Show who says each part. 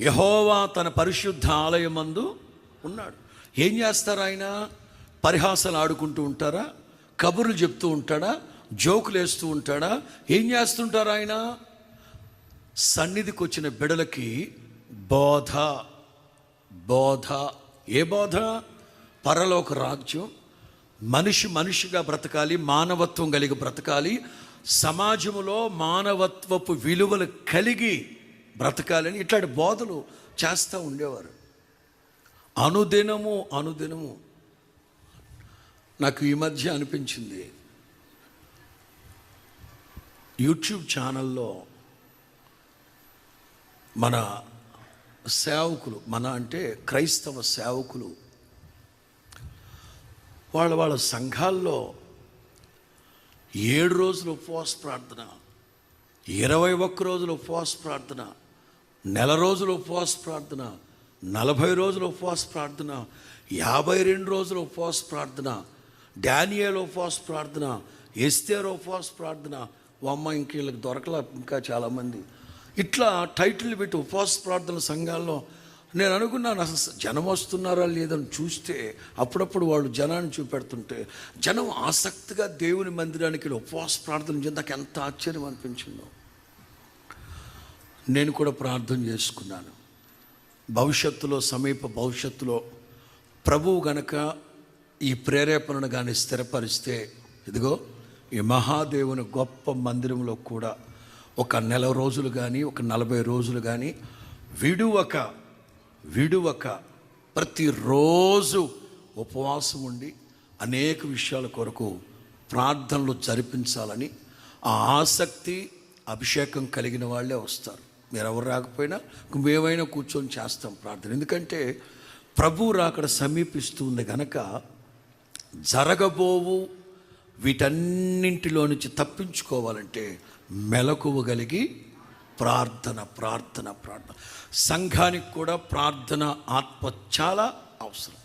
Speaker 1: యహోవా తన పరిశుద్ధ ఆలయమందు ఉన్నాడు. ఏం చేస్తారు ఆయన? పరిహాసాలు ఆడుకుంటూ ఉంటారా? కబుర్లు చెప్తూ ఉంటాడా? జోకులు వేస్తూ ఉంటాడా? ఏం చేస్తుంటారు ఆయన? సన్నిధికి వచ్చిన బిడలకి బోధ బోధ. ఏ బోధ? పరలోక రాజ్యం. మనిషి మనిషిగా బ్రతకాలి మానవత్వం కలిగి బ్రతకాలి. సమాజంలో మానవత్వపు విలువలు కలిగి బ్రతకాలని ఇట్లాంటి బోధలు చేస్తూ ఉండేవారు. అనుదినము అనుదినము నాకు ఈ మధ్య అనిపించింది. యూట్యూబ్ ఛానల్లో మన సేవకులు మన అంటే క్రైస్తవ సేవకులు వాళ్ళ వాళ్ళ సంఘాల్లో ఏడు రోజులు ఉపవాస ప్రార్థన ఇరవై ఒక్క రోజులు ఉపవాస ప్రార్థన నెల రోజులు ఉపవాస ప్రార్థన నలభై రోజులు ఉపవాస ప్రార్థన యాభై రెండు రోజులు ఉపవాస ప్రార్థన డానియల్ ఉపవాస ప్రార్థన ఎస్తేర్ ఉపవాస ప్రార్థన. అమ్మ ఇంక వీళ్ళకి దొరకల ఇంకా చాలామంది. ఇట్లా టైటిల్ పెట్టి ఉపవాస ప్రార్థన సంఘాల్లో నేను అనుకున్నాను అసలు జనం వస్తున్నారా లేదని చూస్తే అప్పుడప్పుడు వాళ్ళు జనాన్ని చూపెడుతుంటే జనం ఆసక్తిగా దేవుని మందిరానికి వెళ్ళి ఉపవాస ప్రార్థన చేసి నాకు ఎంత ఆశ్చర్యం అనిపించిందో. నేను కూడా ప్రార్థన చేసుకున్నాను. భవిష్యత్తులో సమీప భవిష్యత్తులో ప్రభువు గనక ఈ ప్రేరేపణను కానీ స్థిరపరిస్తే ఇదిగో ఈ మహాదేవుని గొప్ప మందిరంలో కూడా ఒక నెల రోజులు కానీ ఒక నలభై రోజులు కానీ విడువక విడువక ప్రతిరోజు ఉపవాసం ఉండి అనేక విషయాల కొరకు ప్రార్థనలు జరిపించాలని ఆ ఆసక్తి అభిషేకం కలిగిన వాళ్ళే వస్తారు. మీరు ఎవరు రాకపోయినా మేమైనా కూర్చొని చేస్తాం ప్రార్థన. ఎందుకంటే ప్రభు రాకడ సమీపిస్తుంది గనక జరగబోవు వీటన్నింటిలో నుంచి తప్పించుకోవాలంటే మెలకువ కలిగి ప్రార్థన ప్రార్థన ప్రార్థన. సంఘానికి కూడా ప్రార్థన ఆత్మ చాలా అవసరం.